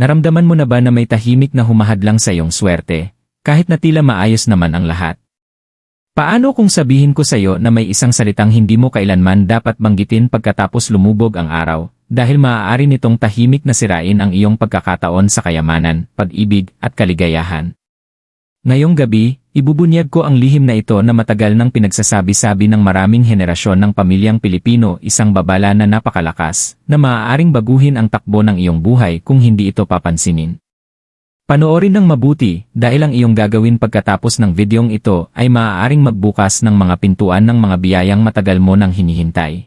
Naramdaman mo na ba na may tahimik na humahadlang sa iyong swerte, kahit na tila maayos naman ang lahat? Paano kung sabihin ko sa iyo na may isang salitang hindi mo kailanman dapat banggitin pagkatapos lumubog ang araw, dahil maaari nitong tahimik na sirain ang iyong pagkakataon sa kayamanan, pag-ibig, at kaligayahan? Ngayong gabi, ibubunyag ko ang lihim na ito na matagal nang pinagsasabi-sabi ng maraming henerasyon ng pamilyang Pilipino isang babala na napakalakas, na maaaring baguhin ang takbo ng iyong buhay kung hindi ito papansinin. Panoorin ng mabuti dahil ang iyong gagawin pagkatapos ng videong ito ay maaaring magbukas ng mga pintuan ng mga biyayang matagal mo nang hinihintay.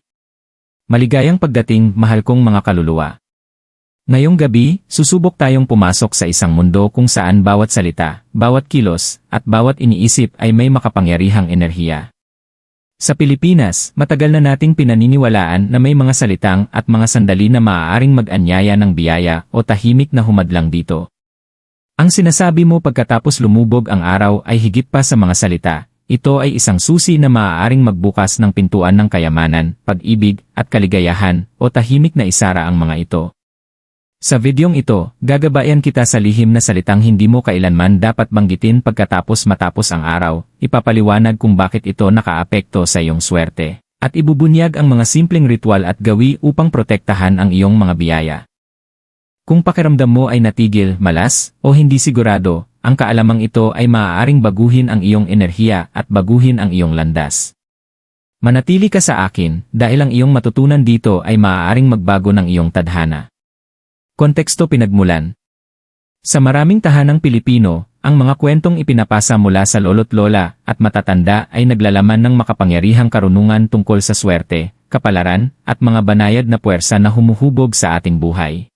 Maligayang pagdating, mahal kong mga kaluluwa. Ngayong gabi, susubok tayong pumasok sa isang mundo kung saan bawat salita, bawat kilos, at bawat iniisip ay may makapangyarihang enerhiya. Sa Pilipinas, matagal na nating pinaniniwalaan na may mga salitang at mga sandali na maaaring mag-anyaya ng biyaya o tahimik na humadlang dito. Ang sinasabi mo pagkatapos lumubog ang araw ay higit pa sa mga salita, ito ay isang susi na maaaring magbukas ng pintuan ng kayamanan, pag-ibig, at kaligayahan, o tahimik na isara ang mga ito. Sa videong ito, gagabayan kita sa lihim na salitang hindi mo kailanman dapat banggitin pagkatapos matapos ang araw, ipapaliwanag kung bakit ito nakaapekto sa iyong swerte, at ibubunyag ang mga simpleng ritual at gawi upang protektahan ang iyong mga biyaya. Kung pakiramdam mo ay natigil, malas, o hindi sigurado, ang kaalamang ito ay maaaring baguhin ang iyong enerhiya at baguhin ang iyong landas. Manatili ka sa akin dahil ang iyong matutunan dito ay maaaring magbago ng iyong tadhana. Konteksto pinagmulan Sa maraming tahanang Pilipino, ang mga kwentong ipinapasa mula sa lolo't lola at matatanda ay naglalaman ng makapangyarihang karunungan tungkol sa swerte, kapalaran, at mga banayad na puwersa na humuhubog sa ating buhay.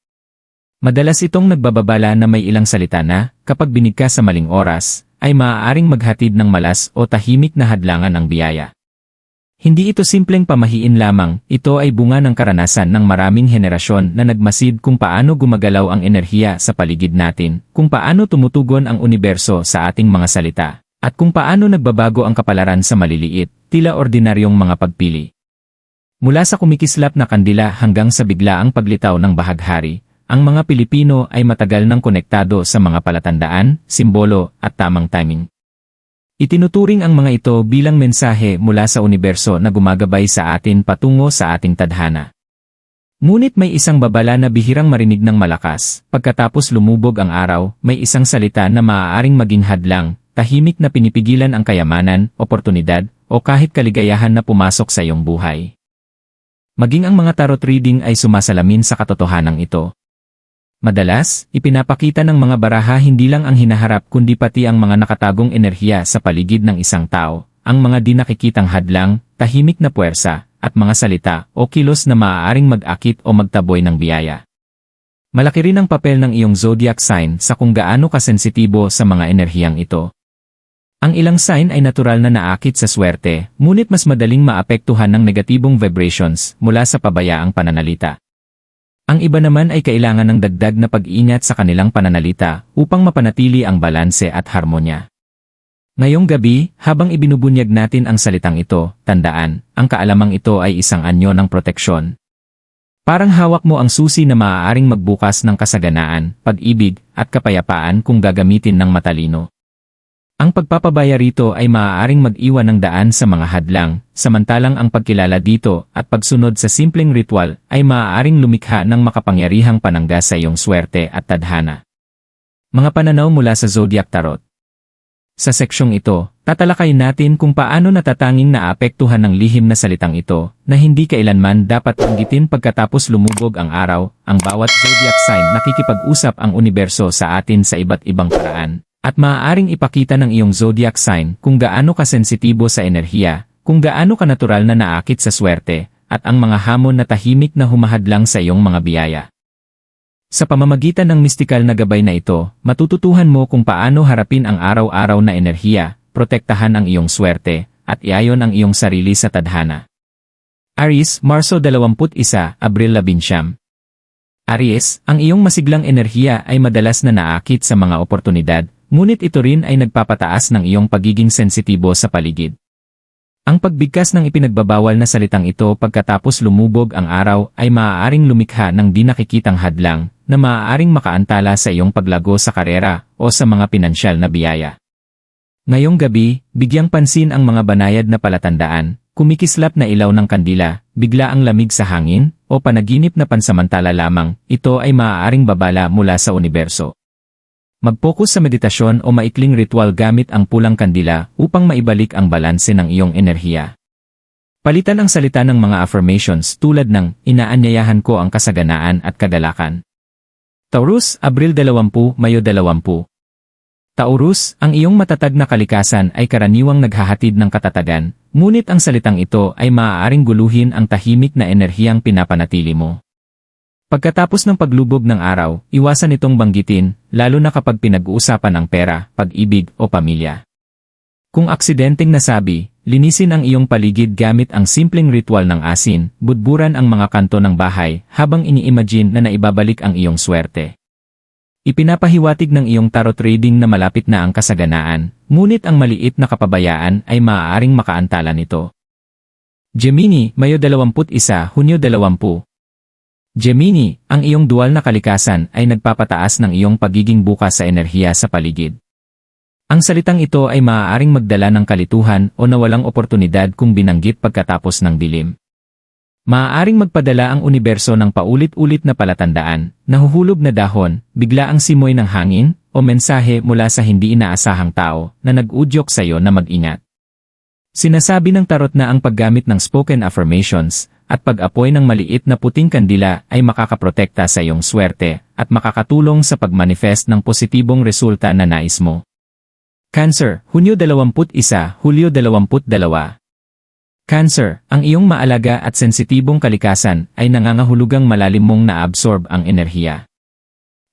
Madalas itong nagbababala na may ilang salita na, kapag binigka sa maling oras, ay maaaring maghatid ng malas o tahimik na hadlangan ang biyaya. Hindi ito simpleng pamahiin lamang, ito ay bunga ng karanasan ng maraming henerasyon na nagmasid kung paano gumagalaw ang enerhiya sa paligid natin, kung paano tumutugon ang universo sa ating mga salita, at kung paano nagbabago ang kapalaran sa maliliit, tila ordinaryong mga pagpili. Mula sa kumikislap na kandila hanggang sa biglaang paglitaw ng bahaghari, ang mga Pilipino ay matagal nang konektado sa mga palatandaan, simbolo, at tamang timing. Itinuturing ang mga ito bilang mensahe mula sa universo na gumagabay sa atin patungo sa ating tadhana. Ngunit may isang babala na bihirang marinig ng malakas, pagkatapos lumubog ang araw, may isang salita na maaaring maging hadlang, tahimik na pinipigilan ang kayamanan, oportunidad, o kahit kaligayahan na pumasok sa iyong buhay. Maging ang mga tarot reading ay sumasalamin sa katotohanan ito, Madalas, ipinapakita ng mga baraha hindi lang ang hinaharap kundi pati ang mga nakatagong enerhiya sa paligid ng isang tao, ang mga di nakikitang hadlang, tahimik na puwersa, at mga salita o kilos na maaaring mag-akit o magtaboy ng biyaya. Malaki rin ang papel ng iyong zodiac sign sa kung gaano kasensitibo sa mga enerhiyang ito. Ang ilang sign ay natural na naakit sa swerte, ngunit mas madaling maapektuhan ng negatibong vibrations mula sa pabayaang pananalita. Ang iba naman ay kailangan ng dagdag na pag-iingat sa kanilang pananalita upang mapanatili ang balanse at harmonya. Ngayong gabi, habang ibinubunyag natin ang salitang ito, tandaan, ang kaalamang ito ay isang anyo ng proteksyon. Parang hawak mo ang susi na maaaring magbukas ng kasaganaan, pag-ibig, at kapayapaan kung gagamitin ng matalino. Ang pagpapabaya rito ay maaaring mag-iwan ng daan sa mga hadlang, samantalang ang pagkilala dito at pagsunod sa simpleng ritual ay maaaring lumikha ng makapangyarihang panangga sa iyong swerte at tadhana. Mga pananaw mula sa Zodiac Tarot Sa seksyong ito, tatalakayin natin kung paano natatanging naapektuhan ng lihim na salitang ito na hindi kailanman dapat anggitin pagkatapos lumubog ang araw, ang bawat zodiac sign nakikipag-usap ang universo sa atin sa iba't ibang paraan at maaaring ipakita ng iyong zodiac sign kung gaano ka sensitibo sa enerhiya, kung gaano ka natural na naakit sa swerte, at ang mga hamon na tahimik na humahadlang sa iyong mga biyaya. Sa pamamagitan ng mistikal na gabay na ito, matututuhan mo kung paano harapin ang araw-araw na enerhiya, protektahan ang iyong swerte, at iayon ang iyong sarili sa tadhana. Aries, Marso 21, Abril 11 Aries, ang iyong masiglang enerhiya ay madalas na naakit sa mga oportunidad, Ngunit ito rin ay nagpapataas ng iyong pagiging sensitibo sa paligid. Ang pagbigkas ng ipinagbabawal na salitang ito pagkatapos lumubog ang araw ay maaaring lumikha ng di nakikitang hadlang na maaaring makaantala sa iyong paglago sa karera o sa mga pinansyal na biyaya. Ngayong gabi, bigyang pansin ang mga banayad na palatandaan, kumikislap na ilaw ng kandila, bigla ang lamig sa hangin, o panaginip na pansamantala lamang, ito ay maaaring babala mula sa universo. Mag-focus sa meditasyon o maikling ritual gamit ang pulang kandila upang maibalik ang balanse ng iyong enerhiya. Palitan ang salita ng mga affirmations tulad ng inaanyayahan ko ang kasaganaan at kadalakan. Taurus, Abril 20, Mayo 20. Taurus, ang iyong matatag na kalikasan ay karaniwang naghahatid ng katatagan, ngunit ang salitang ito ay maaaring guluhin ang tahimik na enerhiyang pinapanatili mo. Pagkatapos ng paglubog ng araw, iwasan itong banggitin, lalo na kapag pinag-uusapan ang pera, pag-ibig o pamilya. Kung aksidenteng nasabi, linisin ang iyong paligid gamit ang simpleng ritual ng asin, budburan ang mga kanto ng bahay habang ini-imagine na naibabalik ang iyong swerte. Ipinapahiwatig ng iyong tarot reading na malapit na ang kasaganaan, ngunit ang maliit na kapabayaan ay maaaring makaantala nito. Gemini, Mayo 21, Hunyo 20, Gemini, ang iyong dual na kalikasan ay nagpapataas ng iyong pagiging bukas sa enerhiya sa paligid. Ang salitang ito ay maaaring magdala ng kalituhan o nawalang oportunidad kung binanggit pagkatapos ng dilim. Maaaring magpadala ang universo ng paulit-ulit na palatandaan, nahuhulog na dahon, bigla ang simoy ng hangin, o mensahe mula sa hindi inaasahang tao na nag-udyok sa iyo na mag-ingat. Sinasabi ng tarot na ang paggamit ng spoken affirmations at pag-apoy ng maliit na puting kandila ay makakaprotekta sa iyong swerte at makakatulong sa pagmanifest ng positibong resulta na nais mo. Cancer, Hunyo 21, Hulyo 22. Cancer, ang iyong maalaga at sensitibong kalikasan ay nangangahulugang malalim mong naabsorb ang enerhiya.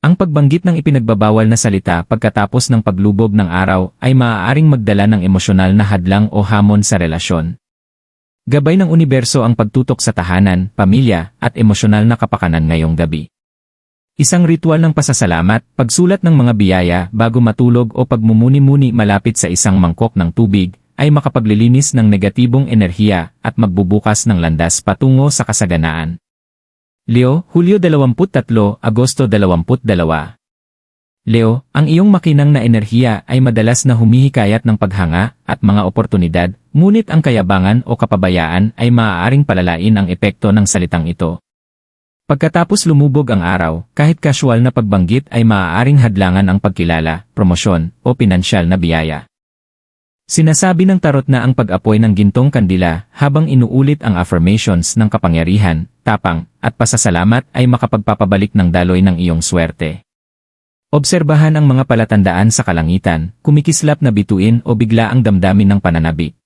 Ang pagbanggit ng ipinagbabawal na salita pagkatapos ng paglubog ng araw ay maaaring magdala ng emosyonal na hadlang o hamon sa relasyon. Gabay ng universo ang pagtutok sa tahanan, pamilya, at emosyonal na kapakanan ngayong gabi. Isang ritual ng pasasalamat, pagsulat ng mga biyaya bago matulog o pagmumuni-muni malapit sa isang mangkok ng tubig, ay makapaglilinis ng negatibong enerhiya at magbubukas ng landas patungo sa kasaganaan. Leo, Hulyo 23, Agosto 22 Leo, ang iyong makinang na enerhiya ay madalas na humihikayat ng paghanga at mga oportunidad, ngunit ang kayabangan o kapabayaan ay maaaring palalain ang epekto ng salitang ito. Pagkatapos lumubog ang araw, kahit casual na pagbanggit ay maaaring hadlangan ang pagkilala, promosyon, o pinansyal na biyaya. Sinasabi ng tarot na ang pag-apoy ng gintong kandila habang inuulit ang affirmations ng kapangyarihan, tapang, at pasasalamat ay makapagpapabalik ng daloy ng iyong swerte. Obserbahan ang mga palatandaan sa kalangitan, kumikislap na bituin o bigla ang damdamin ng pananabik.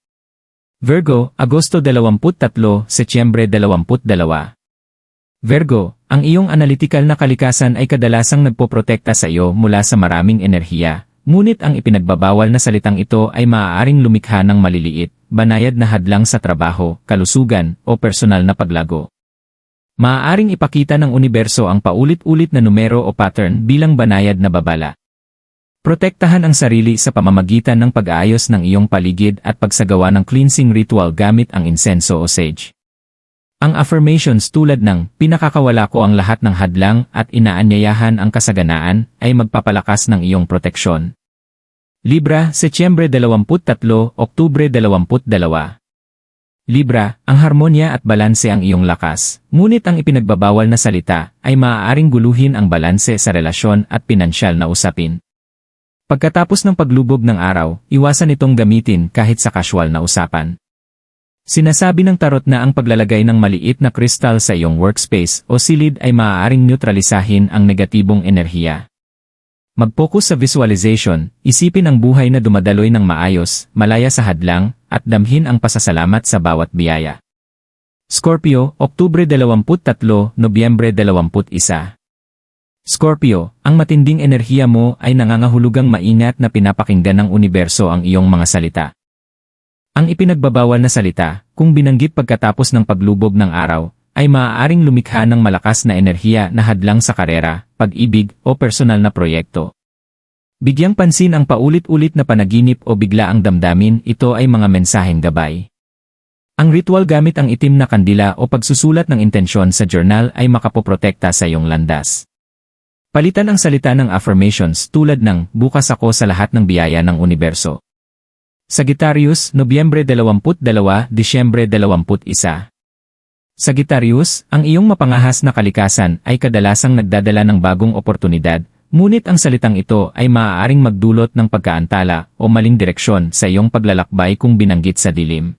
Virgo, Agosto 23, Setyembre 22. Virgo, ang iyong analytical na kalikasan ay kadalasang nagpoprotekta sa iyo mula sa maraming enerhiya, ngunit ang ipinagbabawal na salitang ito ay maaaring lumikha ng maliliit, banayad na hadlang sa trabaho, kalusugan, o personal na paglago. Maaaring ipakita ng universo ang paulit-ulit na numero o pattern bilang banayad na babala. Protektahan ang sarili sa pamamagitan ng pag-aayos ng iyong paligid at pagsagawa ng cleansing ritual gamit ang insenso o sage. Ang affirmations tulad ng pinakakawala ko ang lahat ng hadlang at inaanyayahan ang kasaganaan ay magpapalakas ng iyong proteksyon. Libra, Setyembre 23, Oktubre 22 Libra, ang harmonya at balanse ang iyong lakas, ngunit ang ipinagbabawal na salita ay maaaring guluhin ang balanse sa relasyon at pinansyal na usapin. Pagkatapos ng paglubog ng araw, iwasan itong gamitin kahit sa casual na usapan. Sinasabi ng tarot na ang paglalagay ng maliit na kristal sa iyong workspace o silid ay maaaring neutralisahin ang negatibong enerhiya. Mag-focus sa visualization, isipin ang buhay na dumadaloy ng maayos, malaya sa hadlang, at damhin ang pasasalamat sa bawat biyaya. Scorpio, Oktubre 23, Nobyembre 21 Scorpio, ang matinding enerhiya mo ay nangangahulugang maingat na pinapakinggan ng universo ang iyong mga salita. Ang ipinagbabawal na salita, kung binanggit pagkatapos ng paglubog ng araw, ay maaaring lumikha ng malakas na enerhiya na hadlang sa karera, pag-ibig o personal na proyekto. Bigyang pansin ang paulit-ulit na panaginip o bigla ang damdamin, ito ay mga mensaheng gabay. Ang ritual gamit ang itim na kandila o pagsusulat ng intensyon sa journal ay makapoprotekta sa iyong landas. Palitan ang salita ng affirmations tulad ng bukas ako sa lahat ng biyaya ng universo. Sagittarius, Nobyembre 22, Disyembre 21. Sagittarius, ang iyong mapangahas na kalikasan ay kadalasang nagdadala ng bagong oportunidad, ngunit ang salitang ito ay maaaring magdulot ng pagkaantala o maling direksyon sa iyong paglalakbay kung binanggit sa dilim.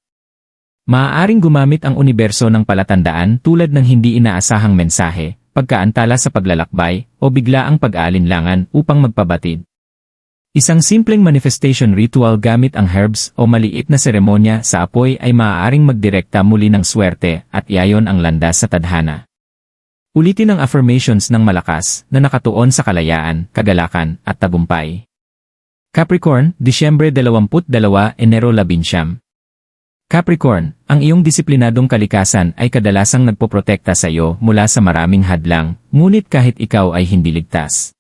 Maaaring gumamit ang universo ng palatandaan tulad ng hindi inaasahang mensahe, pagkaantala sa paglalakbay, o biglaang pag-aalinlangan upang magpabatid. Isang simpleng manifestation ritual gamit ang herbs o maliit na seremonya sa apoy ay maaaring magdirekta muli ng swerte at iayon ang landas sa tadhana. Ulitin ang affirmations ng malakas na nakatuon sa kalayaan, kagalakan, at tagumpay. Capricorn, Disyembre 22, Enero 11. Capricorn, ang iyong disiplinadong kalikasan ay kadalasang nagpoprotekta sa iyo mula sa maraming hadlang, ngunit kahit ikaw ay hindi ligtas.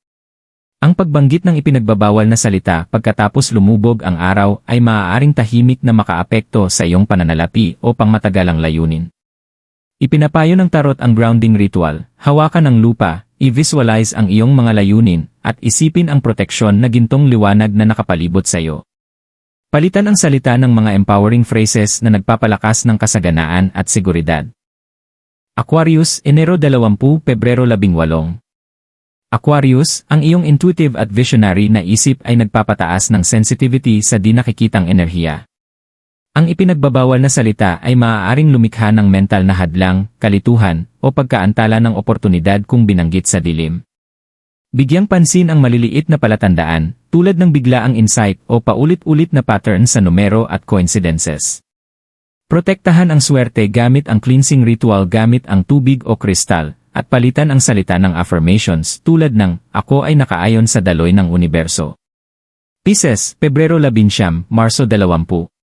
Ang pagbanggit ng ipinagbabawal na salita pagkatapos lumubog ang araw ay maaaring tahimik na makaapekto sa iyong pananalapi o pangmatagalang layunin. Ipinapayo ng tarot ang grounding ritual, hawakan ang lupa, i-visualize ang iyong mga layunin, at isipin ang proteksyon na gintong liwanag na nakapalibot sa iyo. Palitan ang salita ng mga empowering phrases na nagpapalakas ng kasaganaan at seguridad. Aquarius, Enero 20, Pebrero 18. Aquarius, ang iyong intuitive at visionary na isip ay nagpapataas ng sensitivity sa di nakikitang enerhiya. Ang ipinagbabawal na salita ay maaaring lumikha ng mental na hadlang, kalituhan, o pagkaantala ng oportunidad kung binanggit sa dilim. Bigyang pansin ang maliliit na palatandaan, tulad ng biglaang insight o paulit-ulit na pattern sa numero at coincidences. Protektahan ang swerte gamit ang cleansing ritual gamit ang tubig o kristal, at palitan ang salita ng affirmations tulad ng, Ako ay nakaayon sa daloy ng universo. Pisces, Pebrero 11, Marso 20.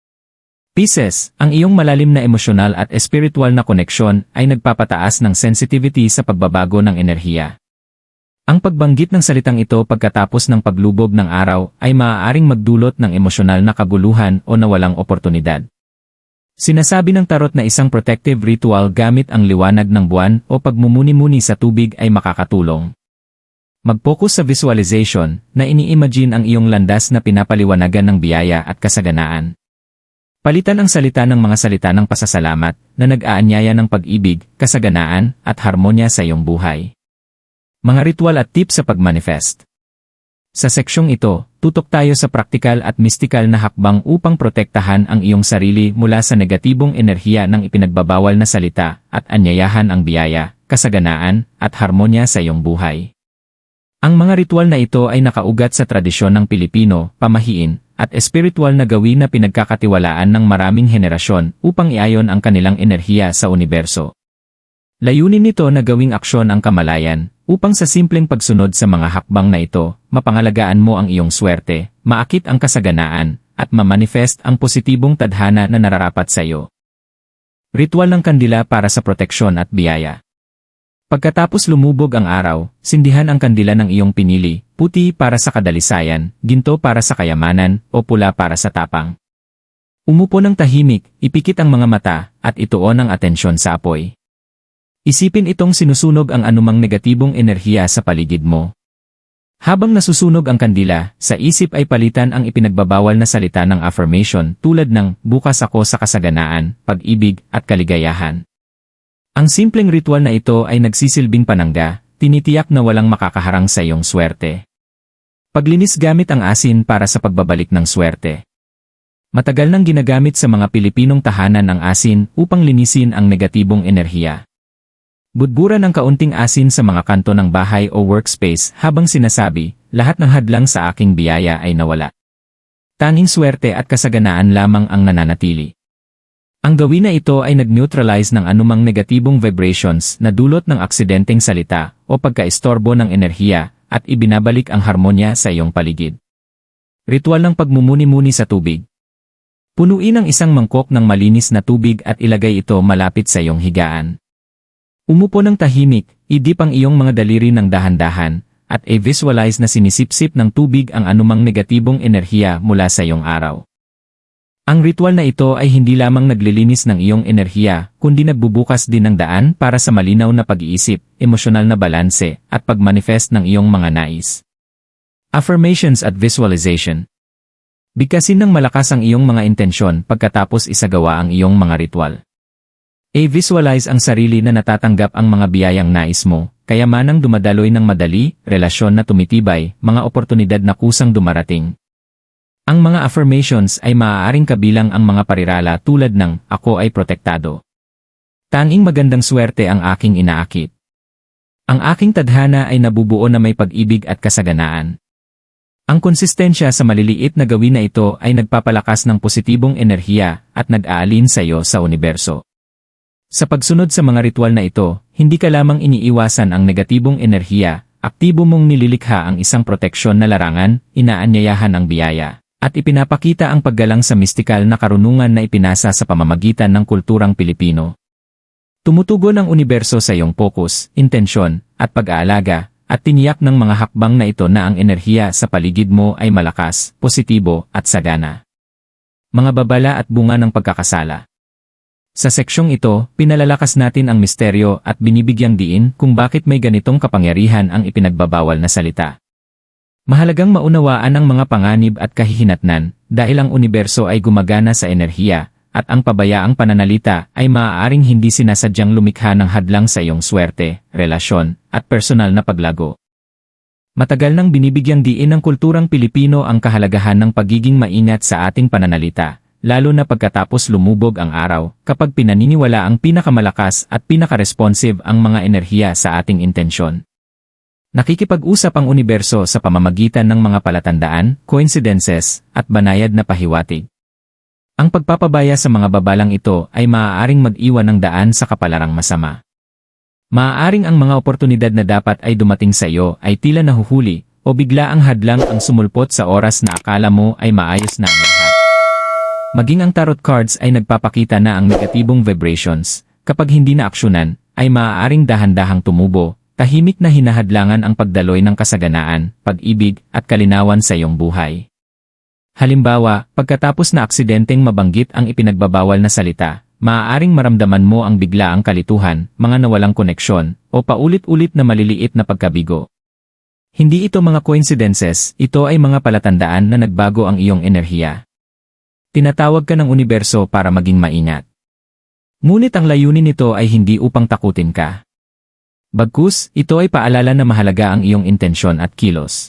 Pisces, ang iyong malalim na emosyonal at espiritual na koneksyon ay nagpapataas ng sensitivity sa pagbabago ng enerhiya. Ang pagbanggit ng salitang ito pagkatapos ng paglubog ng araw ay maaaring magdulot ng emosyonal na kaguluhan o nawalang oportunidad. Sinasabi ng tarot na isang protective ritual gamit ang liwanag ng buwan o pagmumuni-muni sa tubig ay makakatulong. Mag-focus sa visualization na ini-imagine ang iyong landas na pinapaliwanagan ng biyaya at kasaganaan. Palitan ang salita ng mga salita ng pasasalamat na nag-aanyaya ng pag-ibig, kasaganaan, at harmonya sa iyong buhay. Mga ritual at tips sa pagmanifest. Sa seksyong ito, tutok tayo sa praktikal at mistikal na hakbang upang protektahan ang iyong sarili mula sa negatibong enerhiya ng ipinagbabawal na salita at anyayahan ang biyaya, kasaganaan, at harmonya sa iyong buhay. Ang mga ritual na ito ay nakaugat sa tradisyon ng Pilipino, pamahiin, at espiritual na gawin na pinagkakatiwalaan ng maraming henerasyon upang iayon ang kanilang enerhiya sa universo. Layunin nito na gawing aksyon ang kamalayan, upang sa simpleng pagsunod sa mga hakbang na ito, mapangalagaan mo ang iyong swerte, maakit ang kasaganaan, at mamanifest ang positibong tadhana na nararapat sa iyo. Ritual ng kandila para sa proteksyon at biyaya. Pagkatapos lumubog ang araw, sindihan ang kandila ng iyong pinili, puti para sa kadalisayan, ginto para sa kayamanan, o pula para sa tapang. Umupo ng tahimik, ipikit ang mga mata, at ituon ang atensyon sa apoy. Isipin itong sinusunog ang anumang negatibong enerhiya sa paligid mo. Habang nasusunog ang kandila, sa isip ay palitan ang ipinagbabawal na salita ng affirmation tulad ng bukas ako sa kasaganaan, pag-ibig, at kaligayahan. Ang simpleng ritual na ito ay nagsisilbing panangga, tinitiyak na walang makakaharang sa iyong swerte. Paglinis gamit ang asin para sa pagbabalik ng swerte. Matagal nang ginagamit sa mga Pilipinong tahanan ang asin upang linisin ang negatibong enerhiya. Budbura ng kaunting asin sa mga kanto ng bahay o workspace habang sinasabi, lahat ng hadlang sa aking biyaya ay nawala. Tanging swerte at kasaganaan lamang ang nananatili. Ang gawin na ito ay nag-neutralize ng anumang negatibong vibrations na dulot ng aksidenteng salita o pagkaistorbo ng enerhiya at ibinabalik ang harmonya sa iyong paligid. Ritual ng pagmumuni-muni sa tubig. Punuin ang isang mangkok ng malinis na tubig at ilagay ito malapit sa iyong higaan. Umupo ng tahimik, idip ang iyong mga daliri ng dahan-dahan, at i-visualize na sinisipsip ng tubig ang anumang negatibong enerhiya mula sa iyong araw. Ang ritual na ito ay hindi lamang naglilinis ng iyong enerhiya, kundi nagbubukas din ng daan para sa malinaw na pag-iisip, emosyonal na balanse, at pagmanifest ng iyong mga nais. Affirmations at Visualization Bigkasin ng malakas ang iyong mga intensyon pagkatapos isagawa ang iyong mga ritual. A-visualize ang sarili na natatanggap ang mga biyayang nais mo, kaya manang dumadaloy ng madali, relasyon na tumitibay, mga oportunidad na kusang dumarating. Ang mga affirmations ay maaaring kabilang ang mga parirala tulad ng ako ay protektado. Tanging magandang swerte ang aking inaakit. Ang aking tadhana ay nabubuo na may pag-ibig at kasaganaan. Ang konsistensya sa maliliit na gawin na ito ay nagpapalakas ng positibong enerhiya at nag-aalin sa iyo sa universo. Sa pagsunod sa mga ritual na ito, hindi ka lamang iniiwasan ang negatibong enerhiya, aktibo mong nililikha ang isang proteksyon na larangan, inaanyayahan ang biyaya at ipinapakita ang paggalang sa mistikal na karunungan na ipinasa sa pamamagitan ng kulturang Pilipino. Tumutugon ang universo sa iyong focus, intensyon, at pag-aalaga, at tiniyak ng mga hakbang na ito na ang enerhiya sa paligid mo ay malakas, positibo, at sagana. Mga babala at bunga ng pagkakasala. Sa seksyong ito, pinalalakas natin ang misteryo at binibigyang diin kung bakit may ganitong kapangyarihan ang ipinagbabawal na salita. Mahalagang maunawaan ang mga panganib at kahihinatnan dahil ang universo ay gumagana sa enerhiya at ang pabayaang pananalita ay maaaring hindi sinasadyang lumikha ng hadlang sa iyong swerte, relasyon, at personal na paglago. Matagal nang binibigyang diin ng kulturang Pilipino ang kahalagahan ng pagiging maingat sa ating pananalita, lalo na pagkatapos lumubog ang araw kapag pinaniniwala ang pinakamalakas at pinaka-responsive ang mga enerhiya sa ating intensyon. Nakikipag-usap ang universo sa pamamagitan ng mga palatandaan, coincidences, at banayad na pahiwatig. Ang pagpapabaya sa mga babalang ito ay maaaring mag-iwan ng daan sa kapalarang masama. Maaaring ang mga oportunidad na dapat ay dumating sa iyo ay tila nahuhuli o bigla ang hadlang ang sumulpot sa oras na akala mo ay maayos na ang lahat. Maging ang tarot cards ay nagpapakita na ang negatibong vibrations, kapag hindi na aksyonan, ay maaaring dahan-dahang tumubo, tahimik na hinahadlangan ang pagdaloy ng kasaganaan, pag-ibig, at kalinawan sa iyong buhay. Halimbawa, pagkatapos na aksidenteng mabanggit ang ipinagbabawal na salita, maaaring maramdaman mo ang biglaang kalituhan, mga nawalang koneksyon, o paulit-ulit na maliliit na pagkabigo. Hindi ito mga coincidences, ito ay mga palatandaan na nagbago ang iyong enerhiya. Tinatawag ka ng universo para maging maingat. Ngunit ang layunin nito ay hindi upang takutin ka. Bagkus, ito ay paalala na mahalaga ang iyong intensyon at kilos.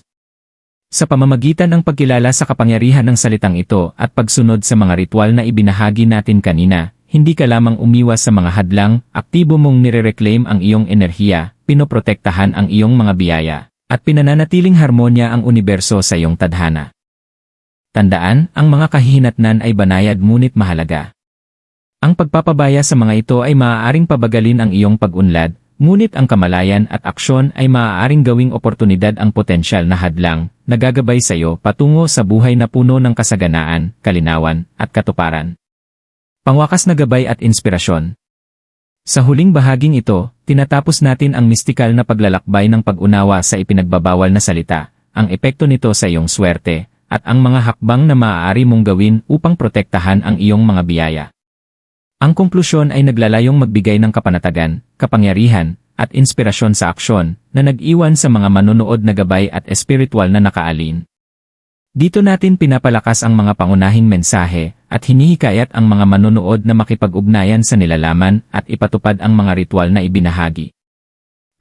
Sa pamamagitan ng pagkilala sa kapangyarihan ng salitang ito at pagsunod sa mga ritual na ibinahagi natin kanina, hindi ka lamang umiwas sa mga hadlang, aktibo mong nire-reclaim ang iyong enerhiya, pinoprotektahan ang iyong mga biyaya, at pinananatiling harmonya ang universo sa iyong tadhana. Tandaan, ang mga kahihinatnan ay banayad ngunit mahalaga. Ang pagpapabaya sa mga ito ay maaaring pabagalin ang iyong pag-unlad, Ngunit ang kamalayan at aksyon ay maaaring gawing oportunidad ang potensyal na hadlang na gagabay sa iyo patungo sa buhay na puno ng kasaganaan, kalinawan, at katuparan. Pangwakas na gabay at inspirasyon. Sa huling bahaging ito, tinatapos natin ang mistikal na paglalakbay ng pag-unawa sa ipinagbabawal na salita, ang epekto nito sa iyong swerte, at ang mga hakbang na maaari mong gawin upang protektahan ang iyong mga biyaya. Ang konklusyon ay naglalayong magbigay ng kapanatagan, kapangyarihan, at inspirasyon sa aksyon na nag-iwan sa mga manonood na gabay at espiritual na nakaalin. Dito natin pinapalakas ang mga pangunahing mensahe at hinihikayat ang mga manonood na makipag-ugnayan sa nilalaman at ipatupad ang mga ritual na ibinahagi.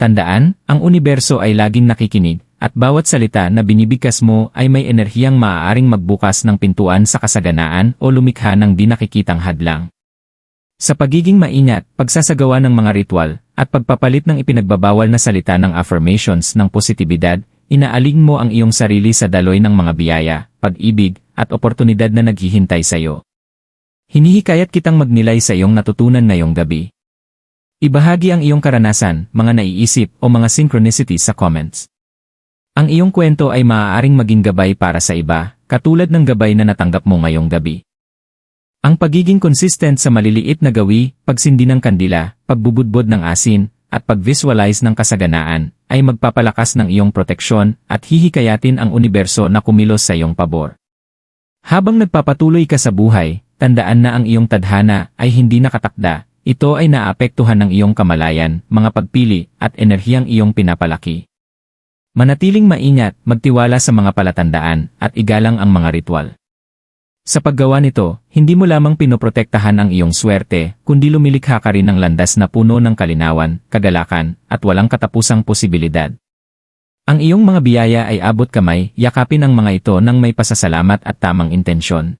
Tandaan, ang universo ay laging nakikinig at bawat salita na binibigkas mo ay may enerhiyang maaaring magbukas ng pintuan sa kasaganaan o lumikha ng di nakikitang hadlang. Sa pagiging maingat, pagsasagawa ng mga ritual, at pagpapalit ng ipinagbabawal na salita ng affirmations ng positibidad, inaaling mo ang iyong sarili sa daloy ng mga biyaya, pag-ibig, at oportunidad na naghihintay sa iyo. Hinihikayat kitang magnilay sa iyong natutunan ngayong gabi. Ibahagi ang iyong karanasan, mga naiisip o mga synchronicities sa comments. Ang iyong kwento ay maaaring maging gabay para sa iba, katulad ng gabay na natanggap mo ngayong gabi. Ang pagiging consistent sa maliliit na gawi, pagsindi ng kandila, pagbubudbod ng asin, at pag-visualize ng kasaganaan, ay magpapalakas ng iyong proteksyon at hihikayatin ang universo na kumilos sa iyong pabor. Habang nagpapatuloy ka sa buhay, tandaan na ang iyong tadhana ay hindi nakatakda, ito ay naapektuhan ng iyong kamalayan, mga pagpili, at enerhiyang iyong pinapalaki. Manatiling maingat, magtiwala sa mga palatandaan, at igalang ang mga ritual. Sa paggawa nito, hindi mo lamang pinoprotektahan ang iyong swerte, kundi lumilikha ka rin ng landas na puno ng kalinawan, kagalakan, at walang katapusang posibilidad. Ang iyong mga biyaya ay abot kamay, yakapin ang mga ito ng may pasasalamat at tamang intensyon.